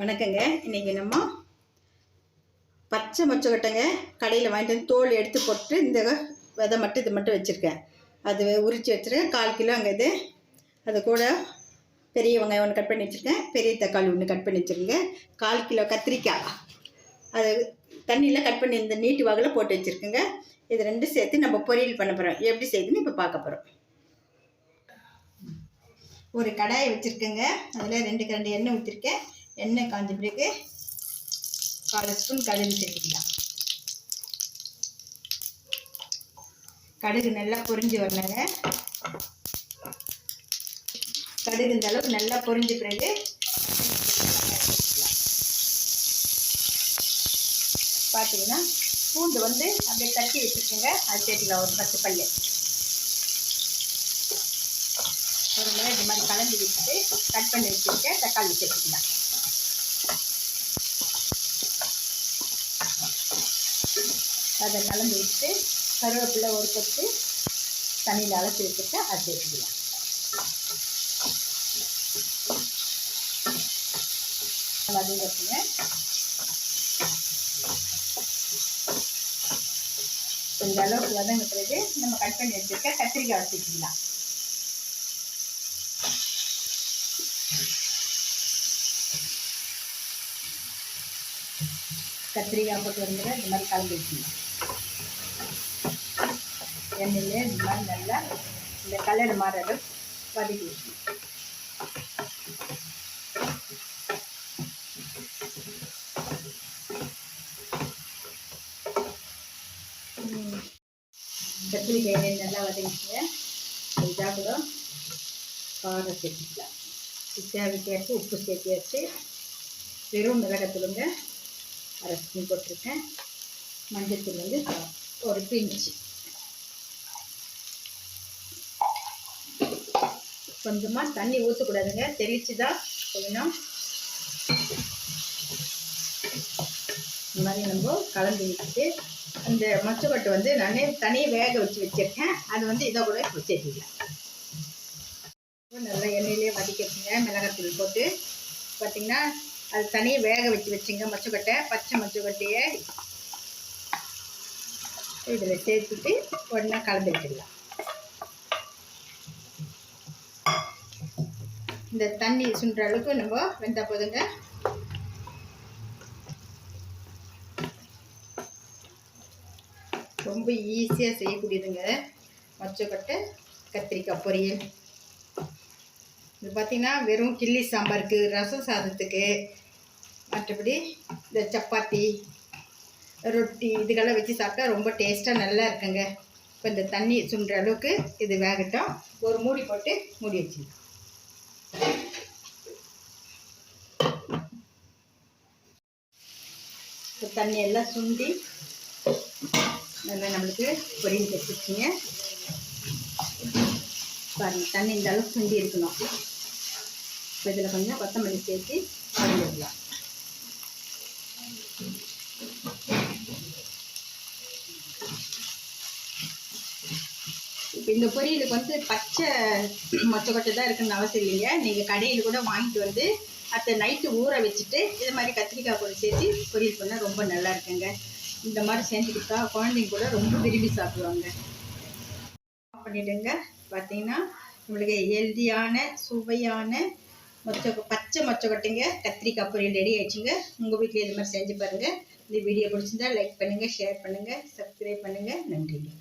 வணக்கங்க. இன்றைக்கி நம்ம பச்சை மொச்சக்கட்டைங்க கடையில் வாங்கிட்டு வந்து தோல் எடுத்து போட்டு இந்த விதை மட்டும் இது மட்டும் வச்சுருக்கேன். அது உரித்து வச்சுருக்கேன். கால் கிலோ அங்கே இது. அது கூட பெரிய வெங்காயம் ஒன்று கட் பண்ணி வச்சுருக்கேன். பெரிய தக்காளி ஒன்று கட் பண்ணி வச்சுருங்க கால் கிலோ கத்திரிக்காய். அது தண்ணியில் கட் பண்ணி இந்த நீட்டு வாகில் போட்டு வச்சுருக்கேங்க. இது ரெண்டும் சேர்த்து நம்ம பொரியல் பண்ண போகிறோம் எப்படி செய்யுதுன்னு இப்போ பார்க்க போகிறோம் ஒரு கடாயை வச்சுருக்கேங்க. அதில் ரெண்டு கரண்டி எண்ணெய் ஊற்றிருக்கேன் எண்ணெய் காஞ்ச பிறகு கால் ஸ்பூன் கடுகு சேர்த்துக்கலாம். கடுகு நல்லா பொரிஞ்சு வரணுங்க. கடுகு இந்த அளவுக்கு நல்லா பொரிஞ்ச பிறகு பார்த்தீங்கன்னா பூண்டு வந்து அப்படியே தட்டி வச்சுக்கோங்க. அது சேர்த்துக்கலாம். ஒரு பத்து பல்லு. ஒரு முறை இந்த மாதிரி கலந்து விட்டுட்டு கட் பண்ணி வச்சுருக்கேன் தக்காளி சேர்த்துக்கலாம். அதை கலந்து விட்டு கருவேப்பிலை ஒரு கொத்து தண்ணியில் அலசி வச்சுட்டு அதை சேர்த்துக்கலாம் வதங்கட்டுங்க இந்த அளவுக்கு வதங்க பிறகு நம்ம கட் பண்ணி வச்சுருக்க கத்திரிக்காய் வச்சுக்கலாம். கத்திரிக்காய் போட்டு வந்து இந்த மாதிரி கலந்து வச்சுக்கணும் எண்ணெயில் இந்த மாதிரி நல்லா இந்த கல்லடை மாறுறது வதக்கி வச்சுக்கணும் கத்திரிக்காய் எண்ணெய் நல்லா வதங்கிச்சுங்க இதாக கூட காரம் சேர்த்துக்கலாம். தேவைக்கேற்ப உப்பு சேர்த்தியாச்சு வெறும் மிளகாத்தூளுங்க அரை ஸ்பூன் போட்டிருக்கேன். மஞ்சத்தூள் வந்து ஒரு பிஞ்சு. கொஞ்சமாக தண்ணி ஊற்றக்கூடாதுங்க தெரிச்சு தான் செய்யணும். இந்த மாதிரி நம்ம கலந்து விட்டுட்டு அந்த மொச்சக்கொட்டை வந்து நான் தனியாக வேக வச்சு வச்சுருக்கேன். அது வந்து இதை கூட சேர்த்துக்கலாம். நல்லா எண்ணெயிலே வதக்கிடுச்சுங்க மிளகாத்தூள் போட்டு பார்த்திங்கன்னா அது தனியாக வேக வச்சு வச்சுங்க மொச்சக்கொட்டை பச்சை மொச்சக்கொட்டையை. இதில் சேர்த்துட்டு உடனே கலந்து வச்சிடலாம் இந்த தண்ணி சுன்ற அளவுக்கு நம்ம வெந்தால் போதுங்க. ரொம்ப ஈஸியாக செய்யக்கூடியதுங்க மொச்சக்கொட்டை கத்திரிக்காய் பொரியல். இது பார்த்திங்கன்னா வெறும் கிள்ளி சாம்பாருக்கு ரசம் சாதத்துக்கு மற்றபடி இந்த சப்பாத்தி ரொட்டி இதுக்கெல்லாம் வச்சு சாப்பிட்டா ரொம்ப டேஸ்ட்டாக நல்லா இருக்குங்க. இப்போ இந்த தண்ணி சுண்டுற அளவுக்கு இது வேகட்டும். ஒரு மூடி போட்டு மூடி வச்சுக்கலாம் இப்போ தண்ணி எல்லாம் சுண்டி நல்லா நம்மளுக்கு பொரியல் கற்றுச்சிங்க பாருங்கள் தண்ணி இந்த அளவுக்கு சுண்டி இருக்கணும். இப்போ இதில் கொஞ்சம் கொத்தமல்லி சேர்த்து பண்ணிடலாம் இப்போ இந்த பொரியலுக்கு வந்து பச்சை மொச்சக்கொட்டை தான் இருக்குன்னு அவசியம் இல்லைங்க நீங்கள் கடையில் கூட வாங்கிட்டு வந்து அதை நைட்டு ஊற வச்சுட்டு இது மாதிரி கத்திரிக்காய் கூட சேர்த்து பொரியல் பண்ணால் ரொம்ப நல்லா இருக்குங்க. இந்த மாதிரி செஞ்சு கொடுத்தா குழந்தைங்க கூட ரொம்ப விரும்பி சாப்பிடுவாங்க. பண்ணிவிடுங்க பார்த்தீங்கன்னா நம்மளுக்கு ஹெல்தியான சுவையான மொச்ச பச்சை மொச்சக்கொட்டைங்க கத்திரிக்காய் பொரியல் ரெடி ஆயிடுச்சுங்க. உங்கள் வீட்டில் இது மாதிரி செஞ்சு பாருங்கள் இந்த வீடியோ பிடிச்சிருந்தா லைக் பண்ணுங்கள் ஷேர் பண்ணுங்கள் சப்ஸ்கிரைப் பண்ணுங்கள் நன்றிங்க.